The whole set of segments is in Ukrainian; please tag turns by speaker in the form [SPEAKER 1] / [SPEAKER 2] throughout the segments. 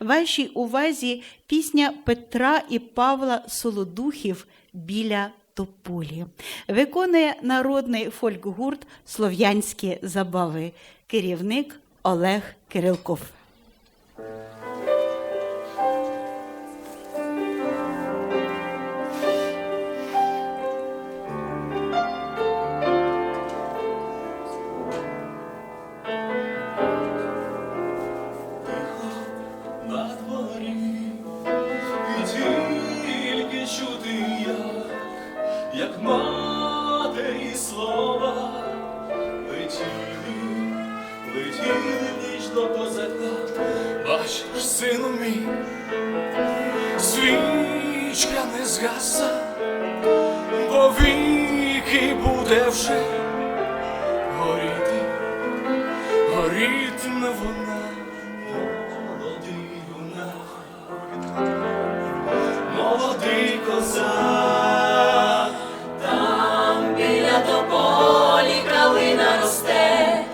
[SPEAKER 1] Вашій увазі пісня Петра і Павла Солодухів біля тополі. Виконує народний фольк-гурт Слов'янські забави. Керівник Олег Кирилков.
[SPEAKER 2] Чути як, як матері слова летіли, летіли ніч до козака. Бачиш, сину мій, свічка не згаса, бо віки буде вже горіти, горітиме вона. Молодий козак,
[SPEAKER 3] Там біля тополі калина росте,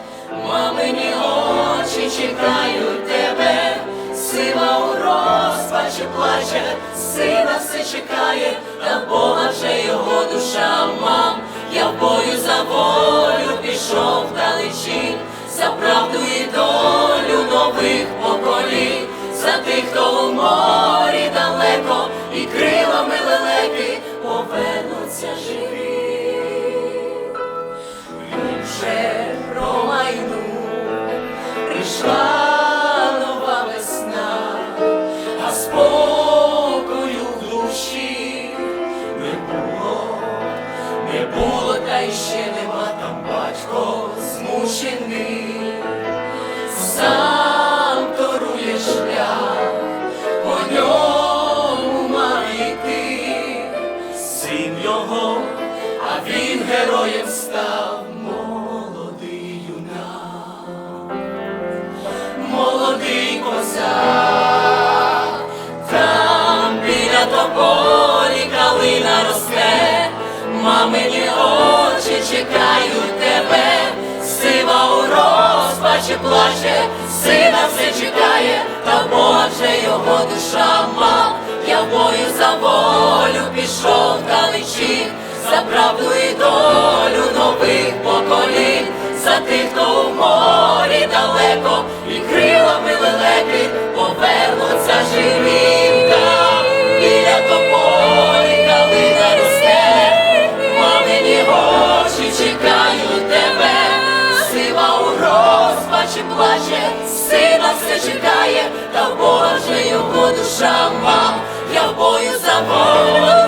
[SPEAKER 3] мамині очі чекають тебе, сива у розпачі плаче, сина все чекає, та Бога вже його душа мам. Я в бою за волю пішов далечінь, за правду і долю нових прийшла нова весна, а спокою в душі не було, не було, та й ще нема там батько змушений, там біля тополі калина росте, мамині очі чекають тебе, сива у розпачі плаче, сина все чекає, та Боже його душа ма, я бою за волю пішов далечі, за правду і долю нових поколінь. за тих плаче, сина все чекає, та божею душа мав, я бою за Бога.